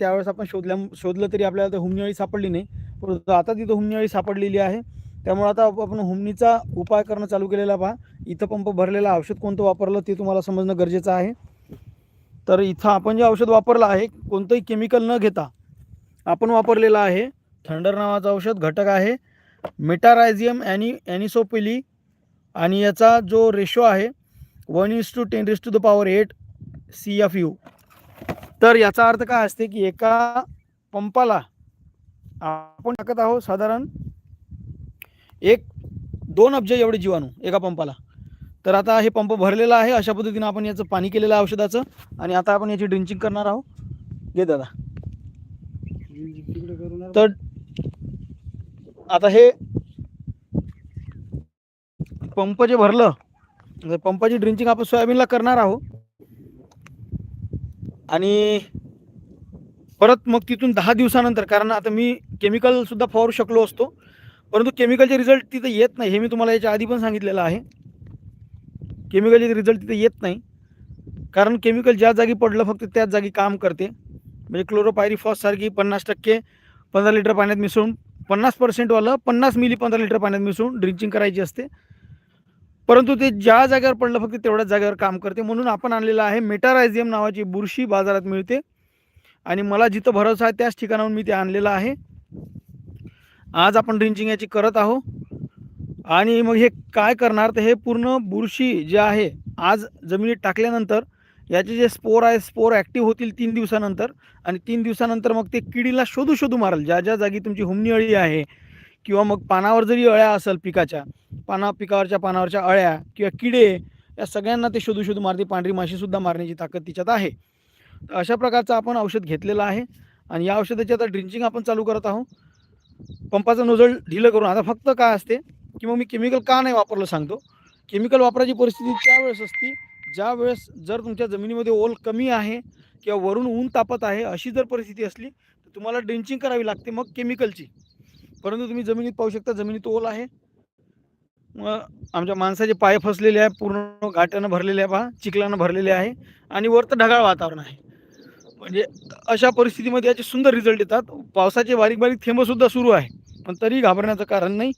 त्यावेळेस आपण शोधल्या शोधलं तरी आपल्याला तर हुमणी अळी सापडली नाही. परंतु आता तिथं हुमणी अळी सापडलेली आहे. त्यामुळे आता आपण हुमणीचा उपाय करणं चालू केलेला पहा. इथं पंप भरलेला औषध कोणतं वापरलं ते तुम्हाला समजणं गरजेचं आहे. तर इथं आपण जे औषध वापरलं आहे कोणतंही केमिकल न घेता आपण वापरलेलं आहे. थंडर नावाचं औषध घटक आहे. मेटारायझियम ॲनी ॲनिसोपिली आणि याचा जो रेशो आहे one is to ten is to the power eight C F U तर याचा अर्थ काय असते की एका पंपाला आपण टाकत आहोत साधारण एक दोन अब्ज एवढे जीवाणू एका पंपाला. तर आता हे पंप भरलेला आहे अशा पद्धतीनं आपण याचं पाणी केलेलं आहे औषधाचं. आणि आता आपण याची ड्रिंचिंग करणार आहोत. घे दादा. तर आता हे पंप जे भरलं पंपाची ड्रिंचिंग आपण सोयाबीनला करणार आहोत. आणि परत मग तिथून दहा दिवसानंतर कारण आता मी केमिकलसुद्धा फवारू शकलो असतो परंतु केमिकलचे रिझल्ट तिथं येत नाही हे मी तुम्हाला याच्या आधी पण सांगितलेलं आहे. केमिकलचे रिझल्ट तिथे येत नाही कारण केमिकल ज्या जागी पडलं फक्त त्याच जागी काम करते. म्हणजे क्लोरोपायरीफॉससारखी पन्नास टक्के पंधरा लिटर पाण्यात मिसळून पन्नास पर्सेंटवालं पन्नास मिली पंधरा लिटर पाण्यात मिसळून ड्रिंचिंग करायची असते. परंतु ते ज्या जागेवर पडलं फक्त तेवढ्याच जागेवर काम करते. म्हणून आपण आणलेलं आहे मेटारायझियम नावाची बुरशी बाजारात मिळते. आणि मला जिथं भरोसा आहे त्याच ठिकाणाहून मी ते आणलेलं आहे. आज आपण ड्रिंचिंग याची करत आहो आणि मग हे काय करणार तर हे पूर्ण बुरशी जे आहे आज जमिनीत टाकल्यानंतर याचे जे स्पोर आहे स्पोर ॲक्टिव्ह होतील तीन दिवसानंतर. आणि तीन दिवसानंतर मग ते किडीला शोधू शोधू मारेल. ज्या ज्या जागी तुमची हुमणी अळी आहे किंवा मग पानावर जरी अळ्या असेल पिकाच्या पाना पिकावरच्या पानावरच्या अळ्या किंवा किडे या सगळ्यांना ते शोधू शोधू मारते पांढरी माशीसुद्धा मारण्याची ताकद तिच्यात आहे. तर अशा प्रकारचं आपण औषध घेतलेलं आहे आणि या औषधाची आता ड्रिंचिंग आपण चालू करत आहोत. पंपाचं नोजल ढिलं करून आता फक्त काय असते की मग मी केमिकल का नाही वापरलं सांगतो. केमिकल वापरायची परिस्थिती त्यावेळेस असते ज्या वेळेस जर तुमच्या जमिनीमध्ये ओल कमी आहे किंवा वरून ऊन तापत आहे अशी जर परिस्थिती असली तर तुम्हाला ड्रिंचिंग करावी लागते मग केमिकलची. परंतु तुम्ही जमिनीत पाहू शकता जमिनीत ओल आहे. मग आमच्या माणसाचे पाय फसलेले आहे पूर्ण घाट्यानं भरलेले आहे पहा चिखलानं भरलेले आहे आणि वर तर ढगाळ वातावरण आहे. म्हणजे अशा परिस्थितीमध्ये याचे सुंदर रिझल्ट येतात. पावसाचे बारीक बारीक थेंबसुद्धा सुरू आहे. पण तरी घाबरण्याचं कारण नाही.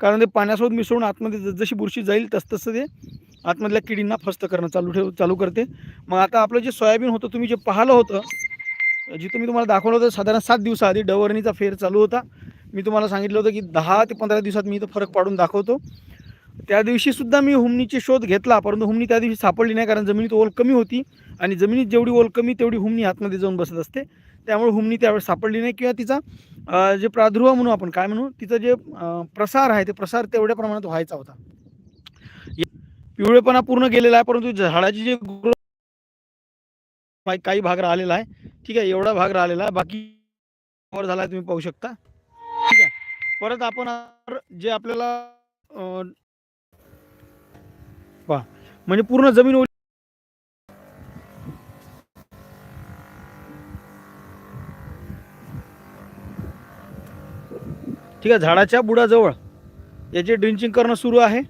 कारण ते पाण्यासोबत मिसळून आतमध्ये जसजशी बुरशी जाईल तसतसं ते आतमधल्या किडींना फस्त करणं चालू ठेव चालू करते. मग आता आपलं जे सोयाबीन होतं तुम्ही जे पाहिलं होतं जिथं मी तुम्हाला दाखवलं होतं साधारण सात दिवसाआधी डवरणीचा फेर चालू होता. मी तुम्हाला सांगितलं होतं की दहा ते पंधरा दिवसात मी इथं फरक पाडून दाखवतो. त्या दिवशी सुद्धा मी हुमणीची शोध घेतला परंतु हुमणी त्या दिवशी सापडली नाही कारण जमिनीत ओल कमी होती आणि जमिनीत जेवढी ओल कमी तेवढी हुमणी आतमध्ये जाऊन बसत असते. त्यामुळे हुमणी त्यावेळेस सापडली नाही किंवा तिचा जे प्रादुर्भाव म्हणू आपण काय म्हणू तिचं जे प्रसार आहे ते प्रसार तेवढ्या प्रमाणात व्हायचा होता. पिवळेपणा पूर्ण गेलेला आहे परंतु झाडाची जे काही- काही भाग राहिलेला आहे ठीक आहे एवढा भाग राहिलेला आहे बाकी झाला तुम्ही पाहू शकता. परत आपण जे आपल्याला पहा म्हणजे पूर्ण जमीन ओली ठीक आहे झाडाच्या बुडाजवळ याचे ड्रिंचिंग करणं सुरू आहे.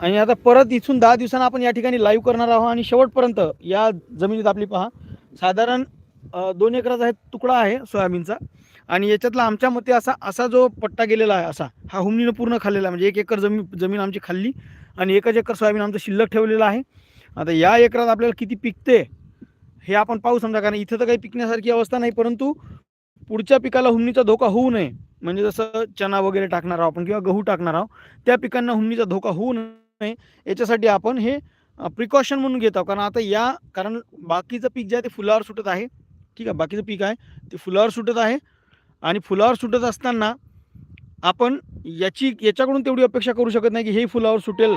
आणि आता परत इथून दहा दिवसांना आपण या ठिकाणी लाईव्ह करणार आहोत आणि शेवटपर्यंत या जमिनीत आपली पहा साधारण दोन एकराचा आहे तुकडा आहे सोयाबीनचा. आणि याच्यातला आमच्या मते असा असा जो पट्टा गेलेला आहे असा हा हुमनीनं पूर्ण खाल्लेला आहे. म्हणजे एक एकर जमीन जमीन आमची खाल्ली आणि एकच एकर सोयाबीन आमचं शिल्लक ठेवलेलं आहे. आता या एकरात आपल्याला किती पिकते हे आपण पाहू समजा. कारण इथं तर काही पिकण्यासारखी अवस्था नाही परंतु पुढच्या पिकाला हुमणीचा धोका होऊ नये. म्हणजे जसं चना वगैरे टाकणार आहोत आपण किंवा गहू टाकणार आहोत त्या पिकांना हुमणीचा धोका होऊ नये. याच्यासाठी आपण हे प्रिकॉशन म्हणून घेत आहोत. कारण आता या कारण बाकीचं पीक जे आहे ते फुलावर सुटत आहे. ठीक आहे बाकीचं पीक आहे. ते फुलावर सुटत आहे. आणि फुलावर सुटत असताना आपण याची याच्याकडून तेवढी अपेक्षा करू शकत नाही की हे फुलावर सुटेल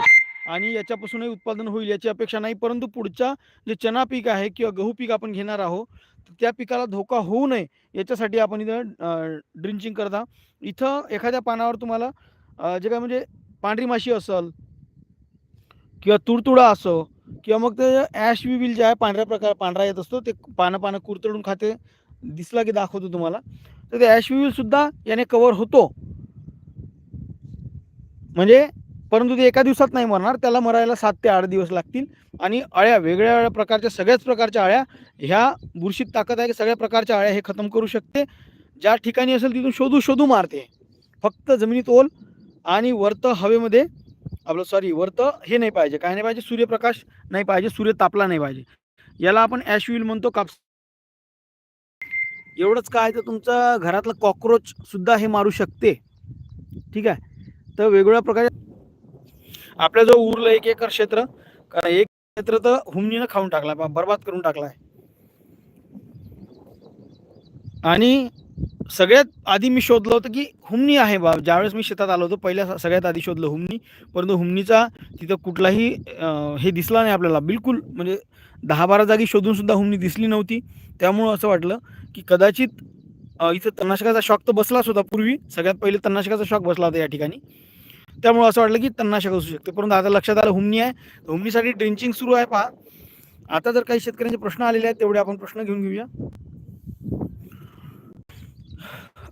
आणि याच्यापासूनही उत्पादन होईल याची अपेक्षा नाही. परंतु पुढच्या जे चना पीक आहे किंवा गहू पीक आपण घेणार आहोत तर त्या पिकाला धोका होऊ नये याच्यासाठी आपण इथं ड्रिंचिंग करता इथं एखाद्या पानावर तुम्हाला जे काय म्हणजे पांढरी माशी असेल किंवा तुडतुडा असो किंवा मग ते ॲश विल जे आहे पांढऱ्या प्रकार पांढरा येत असतो ते पानं पानं कुरतडून खाते. दिसला की दाखवतो तुम्हाला. तर ते ॲश सुद्धा याने कवर होतो. म्हणजे परंतु ते एका दिवसात नाही मरणार त्याला मरायला सात ते आठ दिवस लागतील. आणि अळ्या वेगळ्या वेगळ्या प्रकारच्या सगळ्याच प्रकारच्या अळ्या ह्या बुरशीत ताकद आहे की सगळ्या प्रकारच्या अळ्या हे खतम करू शकते. ज्या ठिकाणी असेल तिथून शोधू शोधू मारते. फक्त जमिनीत ओल आणि वरतं हवेमध्ये आपलं सॉरी वरतं हे नाही पाहिजे. काय नाही पाहिजे? सूर्यप्रकाश नाही पाहिजे. सूर्य तापला नाही पाहिजे. याला आपण ॲशविल म्हणतो कापस एवढंच काय तर तुमचं घरातलं कॉक्रोच सुद्धा हे मारू शकते. ठीक आहे? तर वेगवेगळ्या प्रकारे आपल्या जो उरलं एक एकर क्षेत्र. कारण एक क्षेत्र तर हुमनीनं खाऊन टाकला बरबाद करून टाकला आहे आणि सगळ्यात आधी मी शोधलं होतं की हुमणी आहे बा. ज्यावेळेस मी शेतात आलो होतो पहिल्या सगळ्यात आधी शोधलं हुमणी परंतु हुमणीचा तिथं कुठलाही हे दिसला नाही आपल्याला. बिलकुल म्हणजे दहा बारा जागी शोधूनसुद्धा हुमणी दिसली नव्हती. त्यामुळं असं वाटलं की कदाचित इथं तणनाशकाचा शॉक तर बसलाच होता पूर्वी. सगळ्यात पहिले तणनाशकाचा शॉक बसला होता या ठिकाणी. त्यामुळं असं वाटलं की तणनाशक असू शकते. परंतु आता लक्षात आलं हुमणी आहे. तर हुमणीसाठी ड्रिंचिंग सुरू आहे पहा. आता जर काही शेतकऱ्यांचे प्रश्न आलेले आहेत तेवढे आपण प्रश्न घेऊन घेऊया.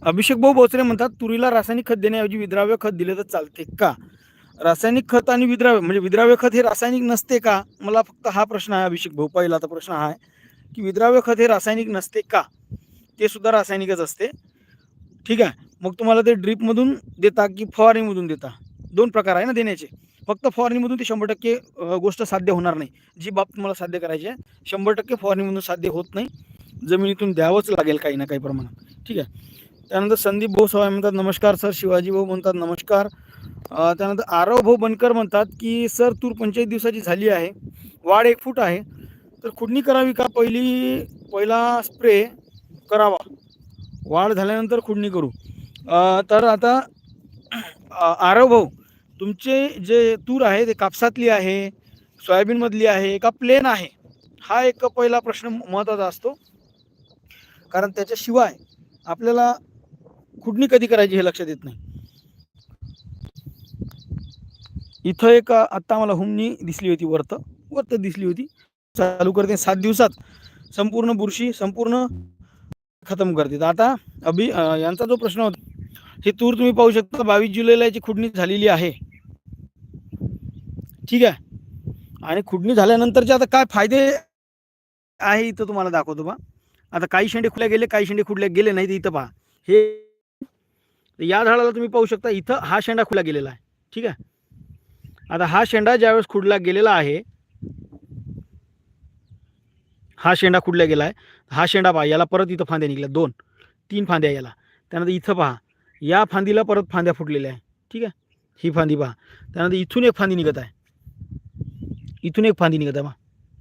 अभिषेक भाऊ बोचरे म्हणतात तुरीला रासायनिक खत देण्याऐवजी विद्राव्य खत दिले तर चालते का? रासायनिक खत आणि विद्राव्य म्हणजे विद्राव्य खत हे रासायनिक नसते का? मला फक्त हा प्रश्न आहे अभिषेक भाऊ पहिला तर प्रश्न हा आहे की विद्राव्य खत हे रासायनिक नसते का? ते सुद्धा रासायनिकच असते. ठीक आहे मग तुम्हाला ते ड्रीपमधून देता की फवारणीमधून देता? दोन प्रकार आहे ना देण्याचे. फक्त फवारणीमधून ते शंभर टक्के गोष्ट साध्य होणार नाही. जी बाब तुम्हाला साध्य करायची आहे शंभर टक्के फवारणीमधून साध्य होत नाही. जमिनीतून द्यावंच लागेल काही ना काही प्रमाणात. ठीक आहे त्यानंतर संदीप भाऊ सवाय म्हणतात नमस्कार सर. शिवाजी भाऊ म्हणतात नमस्कार. त्यानंतर आरव भाऊ बनकर म्हणतात की सर तूर पंचवीस दिवसाची झाली आहे. वाढ एक फूट आहे. तर खुडणी करावी का? पहिली पहिला स्प्रे करावा. वाढ झाल्यानंतर खुडणी करू. तर आता आरव भाऊ तुमचे जे तूर आहे ते कापसातली आहे सोयाबीनमधली आहे का प्लेन आहे? हा एक पहिला प्रश्न महत्त्वाचा असतो. कारण त्याच्याशिवाय आपल्याला खुडणी कधी करायची हे लक्षात येत नाही. इथं एक आत्ता मला हुमणी दिसली होती वर्त. वरत दिसली होती. चालू करते सात दिवसात. संपूर्ण बुरशी संपूर्ण खतम करते. तर आता अभि यांचा जो प्रश्न होता हे तूर तुम्ही पाहू शकता बावीस जुलैला याची खुडणी झालेली आहे. ठीक आहे? आणि खुडणी झाल्यानंतरचे आता काय फायदे आहे इथं तुम्हाला दाखवतो बा. आता काही शेंडे खुल्या गेले काही शेंडे खुडल्या गेले नाही तर इथं पहा. हे तर या झाडाला तुम्ही पाहू शकता इथं हा शेंडा खुला गेलेला आहे. ठीक आहे? आता हा शेंडा ज्यावेळेस खुडला गेलेला आहे हा शेंडा खुडला गेला आहे. हा शेंडा पहा याला परत इथं फांद्या निघल्या दोन तीन फांद्या याला. त्यानंतर इथं पहा या फांदीला परत फांद्या फुटलेल्या आहे ठीक आहे? ही फांदी पहा. त्यानंतर इथून एक फांदी निघत आहे. इथून एक फांदी निघत आहे मग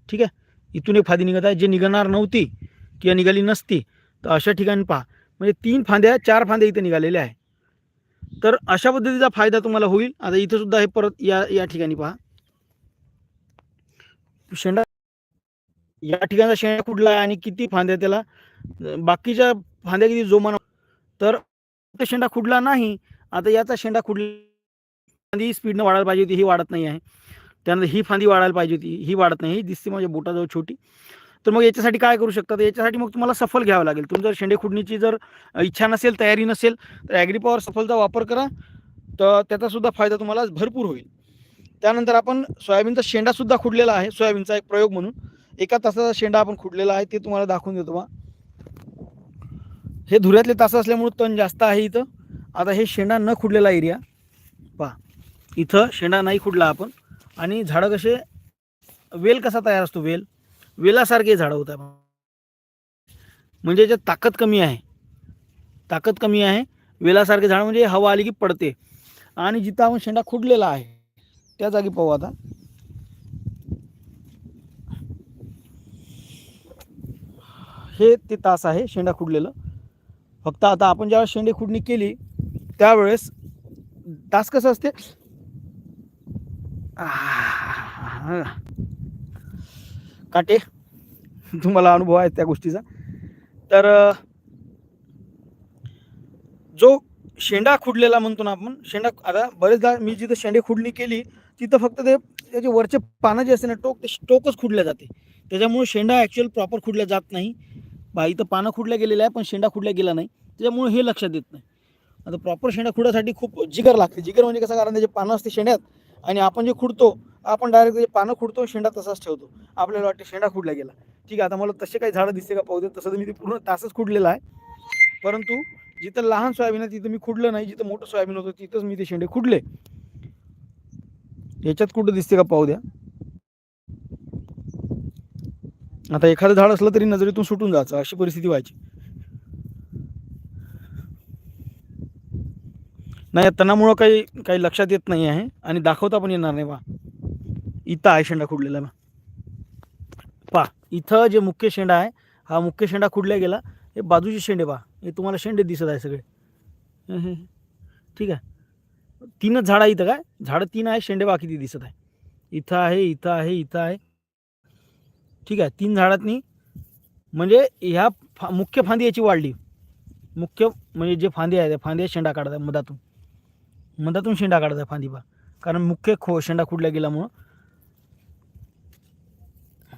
ठीक आहे? इथून एक फांदी निघत आहे जे निघणार नव्हती किंवा निघाली नसती. तर अशा ठिकाणी पहा म्हणजे तीन फांद्या चार फांद्या इथं निघालेल्या आहे तर अशा पद्धतीचा फायदा तुम्हाला होईल. आता इथं सुद्धा हे परत या या ठिकाणी पहा. शेंडा या ठिकाणचा शेंडा कुठला आहे आणि किती फांद्या त्याला? बाकीच्या फांद्या किती जोमान तर शेंडा खुडला नाही आता याचा शेंडा खुडला फांदी स्पीडनं वाढायला पाहिजे होती ही वाढत नाही आहे. त्यानंतर ही फांदी वाढायला पाहिजे होती ही वाढत नाही ही दिसते माझ्या बोटाजवळ छोटी. तर मग याच्यासाठी काय करू शकता याच्यासाठी मग तुम्हाला सफल घ्यावं लागेल. तुम्ही जर शेंडे खुडणीची जर इच्छा नसेल तयारी नसेल तर ॲग्रीपॉवर सफलचा वापर करा. तर त्याचा सुद्धा फायदा तुम्हाला भरपूर होईल. त्यानंतर आपण सोयाबीनचा शेंडासुद्धा खुडलेला आहे. सोयाबीनचा एक प्रयोग म्हणून. एका तासाचा शेंडा आपण खुडलेला आहे ते तुम्हाला दाखवून देतो बा. हे धुऱ्यातले तास असल्यामुळे तण जास्त आहे इथं. आता हे शेंडा न खुडलेला एरिया पहा. इथं शेंडा नाही खुडला आपण. आणि झाडं कसे? वेल कसा तयार असतो? वेल. वेलासारखे झाडं होत आहे म्हणजे याच्यात ताकद कमी आहे. ताकद कमी आहे. वेलासारखे झाड म्हणजे हवा आली की पडते. आणि जिथं आपण शेंडा खुडलेला आहे त्या जागी पाहू आता. हे ते तास आहे शेंडा खुडलेलं. फक्त आता आपण ज्यावेळेस शेंडे खुडणी केली त्यावेळेस तास कसं असते? काटे तुम्हाला अनुभव आहे त्या गोष्टीचा. तर जो शेंडा खुडलेला म्हणतो ना आपण शेंडा आता बरेचदा मी जिथं शेंडे खुडणी केली तिथं फक्त ते त्याचे वरचे पानं जे असते ना टोक ते टोकच खुडल्या जाते. त्याच्यामुळे शेंडा ॲक्च्युअल प्रॉपर खुडल्या जात नाही. बा इथं पानं खुडल्या गेलेलं आहे पण शेंडा खुडल्या गेला नाही. त्याच्यामुळे हे लक्षात येत नाही. आता प्रॉपर शेंडा खुडासाठी खूप जिगर लागते. जिगर म्हणजे कसं कारण त्याचे पानं असते शेंड्यात. आणि आपण जे खुडतो आपण डायरेक्ट जे पानं खुडतो शेंडा तसाच ठेवतो. आपल्याला वाटतं शेंडा खुडला गेला. ठीक आहे आता मला तसे काही झाडं दिसते का पाहू दे. तसं तर मी ते पूर्ण तासच खुडलेलं आहे. परंतु जिथं लहान सोयाबीन आहे तिथं मी खुडलं नाही. जिथं मोठं सोयाबीन होतं तिथंच मी ते शेंडे खुडले. याच्यात कुठं दिसते का पाहू द्या. आता एखादं झाड असलं तरी नजरेतून सुटून जायचं अशी परिस्थिती व्हायची. नाही या तणामुळं काही काही लक्षात येत नाही आहे आणि दाखवता पण येणार नाही बा इथं आहे शेंडा खुडलेला बा पा इथं जे मुख्य शेंडा आहे हा मुख्य शेंडा खुडला गेला. हे बाजूचे शेंडे पा हे तुम्हाला शेंडे दिसत आहे सगळे. ठीक आहे. तीनच झाडं आहे इथं काय? झाडं तीन आहे शेंडे बाकी ती दिसत आहे. इथं आहे इथं आहे इथं आहे. ठीक आहे तीन झाडातनी म्हणजे ह्या फा मुख्य फांदी याची वाढली. मुख्य म्हणजे जे फांदी आहे त्या फांद्या शेंडा काढतात मधातून. मधातून शेंडा काढत आहे फांदीपा कारण मुख्य खो शेंडा खुडल्या गेल्यामुळं.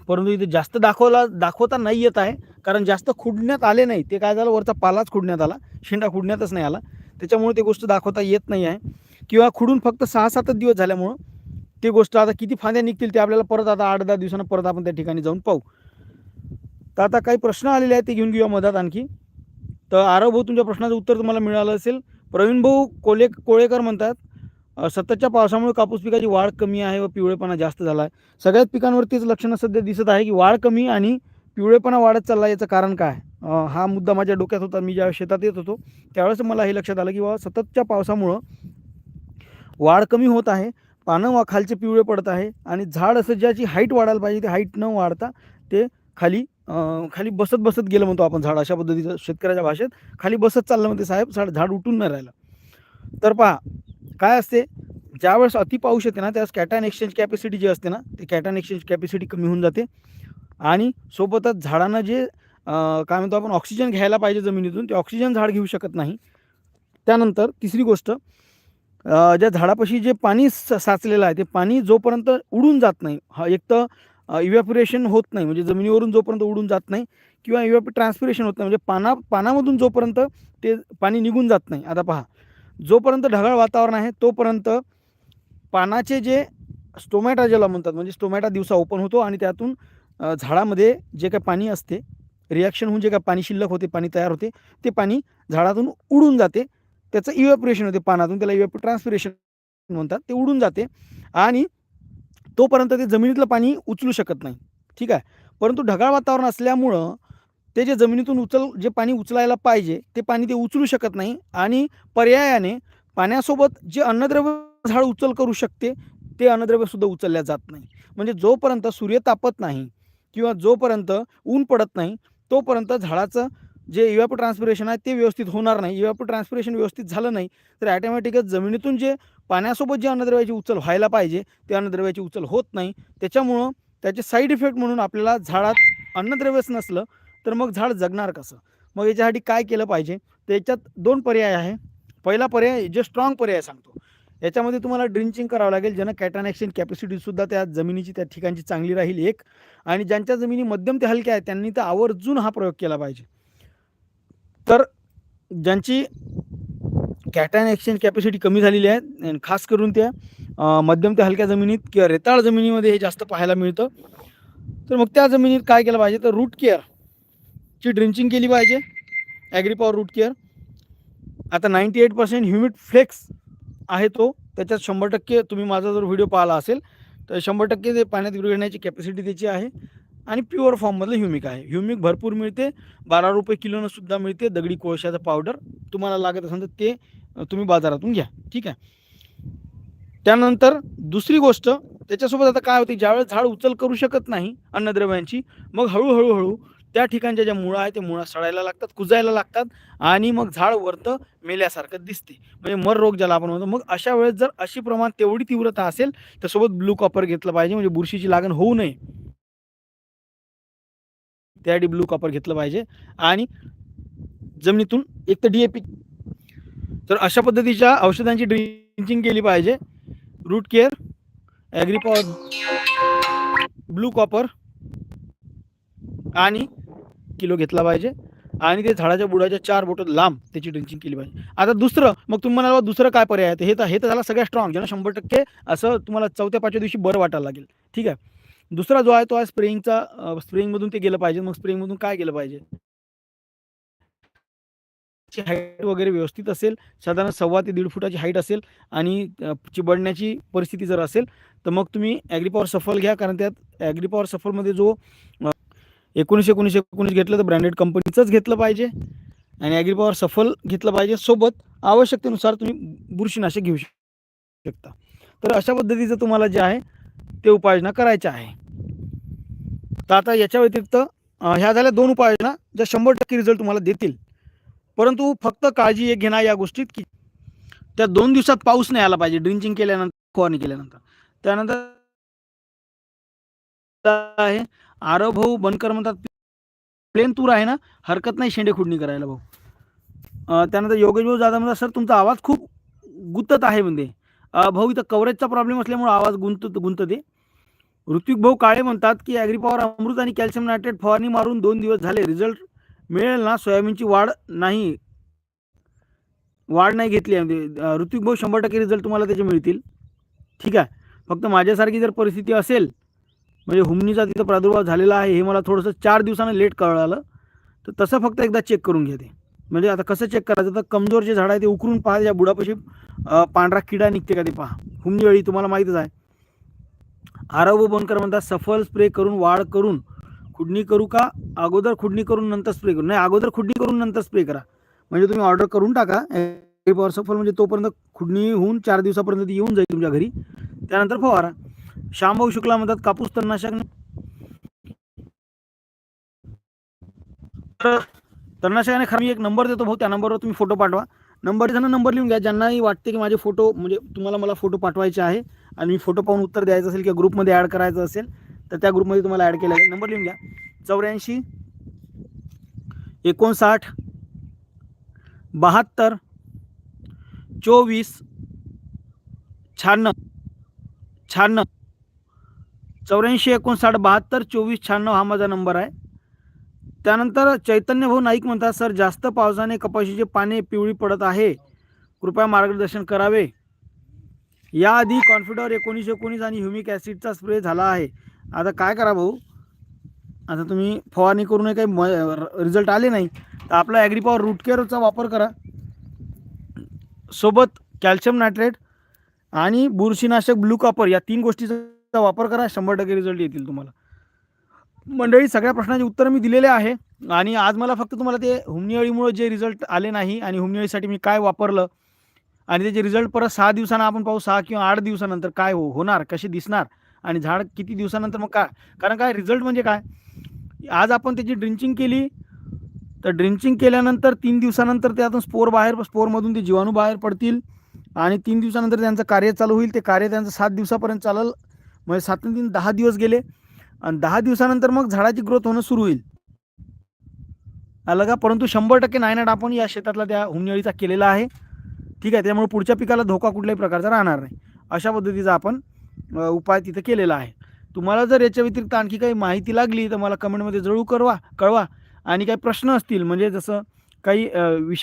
परंतु इथे जास्त दाखवला दाखवता नाही येत आहे. कारण जास्त खुडण्यात आले नाही. ते काय झालं? वरचा पालाच खुडण्यात आला. शेंडा खुडण्यातच नाही आला. त्याच्यामुळे ते गोष्ट दाखवता येत नाही आहे. किंवा खुडून फक्त सहा सातच दिवस झाल्यामुळं ते गोष्ट आता किती फांद्या निघतील ते आपल्याला परत आता आठ दहा दिवसांना परत आपण त्या ठिकाणी जाऊन पाहू. तर आता काही प्रश्न आलेले आहेत ते घेऊन घेऊया मधात आणखी. तर आरव भाऊ तुमच्या प्रश्नाचं उत्तर तुम्हाला मिळालं असेल. प्रवीण भाऊ कोले कोळेकर म्हणतात सततच्या पावसामुळे कापूस पिकाची वाढ कमी आहे व पिवळेपणा जास्त झाला आहे सगळ्याच पिकांवरतीच लक्षणं सध्या दिसत आहे की वाढ कमी आणि पिवळेपणा वाढत चालला याचं कारण काय? हा मुद्दा माझ्या डोक्यात होता मी ज्या शेतात येत होतो त्यावेळेस मला हे लक्षात आलं की बाबा सततच्या पावसामुळं वाढ कमी होत आहे पानं वा खालचे पिवळे पडत आहे आणि झाड असं ज्याची हाईट वाढायला पाहिजे ते हाईट न वाढता ते खाली खाली बसत बसत गेलं म्हणतो आपण झाड अशा पद्धतीचं शेतकऱ्याच्या भाषेत. खाली बसत चाललं म्हणते साहेब झाड झाड उठून नाही राहिलं. तर पहा काय असते? ज्यावेळेस अति पाऊस येते ना त्यावेळेस कॅटॅन एक्सचेंज कॅपॅसिटी जी असते ना ती कॅटॅन एक्सचेंज कॅपॅसिटी कमी होऊन जाते. आणि सोबतच झाडांना जे काय म्हणतो आपण ऑक्सिजन घ्यायला पाहिजे जमिनीतून ते ऑक्सिजन झाड घेऊ शकत नाही. त्यानंतर तिसरी गोष्ट ज्या झाडापाशी जे पाणी स साचलेलं आहे ते पाणी जोपर्यंत उडून जात नाही हा एक तर इव्हॅपोरेशन होत नाही. म्हणजे जमिनीवरून जोपर्यंत उडून जात नाही किंवा इव्हॅप ट्रान्सपिरेशन होत नाही. म्हणजे पाना पानामधून जोपर्यंत ते पाणी निघून जात नाही. आता पहा. जोपर्यंत ढगाळ वातावरण आहे तोपर्यंत पानाचे जे स्टोमॅटा ज्याला म्हणतात म्हणजे स्टोमॅटा दिवसा ओपन होतो आणि त्यातून झाडामध्ये जे काही पाणी असते रिॲक्शन होऊन जे काही पाणी शिल्लक होते पाणी तयार होते ते पाणी झाडातून उडून जाते. त्याचं इव्हॅपोरेशन होते पानातून त्याला इव्हॅप ट्रान्सपिरेशन म्हणतात. ते उडून जाते. आणि तोपर्यंत ते जमिनीतलं पाणी उचलू शकत नाही. ठीक आहे? परंतु ढगाळ वातावरण असल्यामुळं ते जे जमिनीतून उचल जे पाणी उचलायला पाहिजे ते पाणी ते उचलू शकत नाही आणि पर्यायाने पाण्यासोबत जे अन्नद्रव्य झाड उचल करू शकते ते अन्नद्रव्यसुद्धा उचलल्या जात नाही. म्हणजे जोपर्यंत सूर्य तापत नाही किंवा जोपर्यंत ऊन पडत नाही तोपर्यंत झाडाचं जे इव्हॅपो ट्रान्सपिरेशन आहे ते व्यवस्थित होणार नाही. इव्हॅपो ट्रान्सपिरेशन व्यवस्थित झालं नाही तर ॲटोमॅटिकच जमिनीतून जे पाण्यासोबत जी अन्नद्रव्याची उचल व्हायला पाहिजे ते अन्नद्रव्याची उचल होत नाही. त्याच्यामुळं त्याचे साईड इफेक्ट म्हणून आपल्याला झाडात अन्नद्रव्यच नसलं तर मग झाड जगणार कसं? मग याच्यासाठी काय केलं पाहिजे? तर याच्यात दोन पर्याय आहे. पहिला पर्याय जे स्ट्रॉंग पर्याय सांगतो. याच्यामध्ये तुम्हाला ड्रिंचिंग करावं लागेल ज्यांना कॅटॅनॅक्शन कॅपॅसिटीसुद्धा त्या जमिनीची त्या ठिकाणची चांगली राहील एक. आणि ज्यांच्या जमिनी मध्यम ते हलक्या आहेत त्यांनी तर आवर्जून हा प्रयोग केला पाहिजे. तर ज्यांची कॅटॅन एक्सचेंज कॅपॅसिटी कमी झालेली आहे. आणि खास करून त्या मध्यम ते हलक्या जमिनीत किंवा रेताळ जमिनीमध्ये हे जास्त पाहायला मिळतं. तर मग त्या जमिनीत काय केलं पाहिजे? तर रूट केअरची ड्रिंचिंग केली पाहिजे. ॲग्रीपॉवर रूट केअर आता ninety eight percent humic flakes आहे तो. त्याच्यात शंभर टक्के तुम्ही माझा जर व्हिडिओ पाहिला असेल तर शंभर टक्के ते पाण्यात विरघळण्याची कॅपॅसिटी त्याची आहे. आणि प्युअर फॉर्ममधलं ह्युमिक आहे. ह्युमिक भरपूर मिळते. बारा रुपये किलोनं सुद्धा मिळते दगडी कोळशाचं पावडर तुम्हाला लागत असेल तर ते तुम्ही बाजारातून घ्या. ठीक आहे? त्यानंतर दुसरी गोष्ट त्याच्यासोबत आता काय होते? ज्यावेळेस झाड उचल करू शकत नाही अन्नद्रव्यांची मग हळूहळू हळू त्या ठिकाणच्या ज्या मुळा आहे ते मुळा सडायला लागतात कुजायला लागतात आणि मग झाड वरतं मेल्यासारखं दिसते. म्हणजे मर रोग ज्याला आपण म्हणतो मग अशा वेळेस जर अशी प्रमाण तेवढी तीव्रता असेल तर सोबत ब्लू कॉपर घेतलं पाहिजे. म्हणजे बुरशीची लागण होऊ नये. त्यासाठी ब्लू कॉपर घेतलं पाहिजे आणि जमिनीतून एक तर डी तर अशा पद्धतीच्या औषधांची ड्रिंचिंग केली पाहिजे. Root care Agripower blue copper आणि किलो घेतला पाहिजे. आणि ते झाडाच्या बुडाच्या चार बोटं लांब त्याची ड्रिंचिंग केली पाहिजे. आता दुसरं मग तुम्ही म्हणाल दुसरं काय पर्याय आहे? हे तर हे तर झाला सगळ्या स्ट्रॉंग ज्यांना शंभर टक्के असं तुम्हाला चौथ्या पाचव्या दिवशी बरं वाटायला लागेल. ठीक आहे? दुसरा जो आहे तो आहे स्प्रेइंगचा स्प्रेइंगमधून ते गेलं पाहिजे. मग स्प्रेइंगमधून काय गेलं पाहिजे? ची हाईट वगैरे व्यवस्थित असेल साधारण सव्वा ते दीड फुटाची हाईट असेल आणि चिबडण्याची परिस्थिती जर असेल तर मग तुम्ही ॲग्रीपॉवर सफल घ्या. कारण त्यात ॲग्रीपॉवर सफलमध्ये जो अ, एकोणीस एकोणीस एकोणीस घेतलं तर ब्रँडेड कंपनीचंच घेतलं पाहिजे. आणि ॲग्रीपॉवर सफल घेतलं पाहिजे. सोबत आवश्यकतेनुसार तुम्ही बुरशीनाशक घेऊ शकता. तर अशा पद्धतीचं तुम्हाला जे आहे ते उपाययोजना करायच्या आहे. तर आता याच्या व्यतिरिक्त ह्या झाल्या दोन उपाययोजना ज्या शंभर टक्के रिझल्ट तुम्हाला देतील. परंतु फक्त काळजी एक घेणार या गोष्टीत की त्या दोन दिवसात पाऊस नाही आला पाहिजे. ड्रिंचिंग केल्यानंतर फवारणी केल्यानंतर. त्यानंतर आहे. आरव भाऊ बनकर म्हणतात प्लेन तूर आहे ना हरकत नाही शेंडे खुडणी करायला भाऊ. त्यानंतर योगेश भाऊ जाधव म्हणतात सर तुमचा आवाज खूप गुंतत आहे म्हणजे भाऊ इथं कव्हरेजचा प्रॉब्लेम असल्यामुळे आवाज गुंत गुंतते. ऋत्विक भाऊ काळे म्हणतात की ॲग्रीपॉवर अमृत आणि कॅल्शियम नायट्रेट फवारणी मारून दोन दिवस झाले. रिझल्ट मिळेल ना? सोयाबीनची वाढ नाही. वाढ नाही घेतली आहे. म्हणजे भाऊ शंभर टक्के रिझल्ट तुम्हाला त्याचे मिळतील. ठीक आहे. फक्त माझ्यासारखी जर परिस्थिती असेल म्हणजे हुमनीचा तिथं प्रादुर्भाव झालेला आहे हे मला थोडंसं चार दिवसानं लेट कळालं तर तसं फक्त एकदा चेक करून घ्या ते. म्हणजे आता कसं चेक करायचं? तर कमजोर जे झाड आहे ते उकरून पहा त्या बुडापाशी पांढरा किडा निघते का ते पहा. हुमनी वेळी तुम्हाला माहीतच आहे. आरव बनकर म्हणतात सफल स्प्रे करून वाढ करून खुडणी करू का? अगोदर खुडणी करून नंतर स्प्रे करू. नाही अगोदर खुडणी करून नंतर स्प्रे करा. म्हणजे तुम्ही ऑर्डर करून टाका. पॉवर सफल म्हणजे तोपर्यंत खुडणी होऊन चार दिवसापर्यंत ती येऊन जाईल तुमच्या घरी. त्यानंतर फवारा. श्यामभाऊ शुक्ला म्हणतात कापूस तणनाशक तर तणनाशकाने खरं मी एक नंबर देतो भाऊ. त्या नंबरवर तुम्ही फोटो पाठवा. नंबर त्यांना नंबर लिहून घ्या. ज्यांनाही वाटते की माझे फोटो म्हणजे तुम्हाला मला फोटो पाठवायचे आहे आणि मी फोटो पाहून उत्तर द्यायचं असेल किंवा ग्रुपमध्ये ॲड करायचं असेल तर त्या ग्रुपमध्ये तुम्हाला ॲड केलं आहे. नंबर लिहून घ्या. चौऱ्याऐंशी एकोणसाठ बहात्तर चोवीस शहाण्णव शहाण्णव चौऱ्याऐंशी एकोणसाठ बहात्तर चोवीस शहाण्णव हा माझा नंबर आहे. त्यानंतर चैतन्यभाऊ नाईक म्हणतात सर जास्त पावसाने कपाशीचे पाने पिवळी पडत आहे. कृपया मार्गदर्शन करावे. याआधी कॉन्फिडर एकोणीस एकोणीस आणि ह्युमिक ॲसिडचा स्प्रे झाला आहे. आता काय करा भाऊ? आता तुम्ही फवारणी करूनही काही म रिझल्ट आले नाही तर आपला ॲग्रीपॉवर रूट केअरचा वापर करा. सोबत कॅल्शियम नायट्रेट आणि बुरशीनाशक ब्लू कॉपर या तीन गोष्टीचा वापर करा शंभर टक्के रिझल्ट येतील तुम्हाला. मंडळी सगळ्या प्रश्नांची उत्तरं मी दिलेले आहे आणि आज मला फक्त तुम्हाला ते हुमनिअळीमुळं जे रिझल्ट आले नाही आणि हुमनिअळीसाठी मी काय वापरलं आणि त्याचे रिझल्ट परत सहा दिवसांना आपण पाहू सहा किंवा आठ दिवसानंतर काय हो होणार कसे दिसणार आणि झाड किती दिवसानंतर मग काय? कारण काय रिझल्ट म्हणजे काय? आज आपण त्याची ड्रिंचिंग केली. तर ड्रिंचिंग केल्यानंतर तीन दिवसानंतर त्यातून स्पोर बाहेर स्पोरमधून ते जीवाणू बाहेर पडतील. आणि तीन दिवसानंतर त्यांचं कार्य चालू होईल. ते कार्य त्यांचं सात दिवसापर्यंत चालेल. म्हणजे सात तीन दहा दिवस गेले. आणि दहा दिवसानंतर मग झाडाची ग्रोथ होणं सुरू होईल. आलं का परंतु शंभर टक्के नायनाट आपण या शेतातला त्या हुमणीचा केलेला आहे. ठीक आहे त्यामुळे पुढच्या पिकाला धोका कुठल्याही प्रकारचा राहणार नाही. अशा पद्धतीचा आपण उपाय तिथं केलेला आहे. तुम्हाला जर याच्या व्यतिरिक्त आणखी काही माहिती लागली तर मला कमेंटमध्ये जरूर कळवा कळवा. आणि काही प्रश्न असतील म्हणजे जसं काही विषय विषया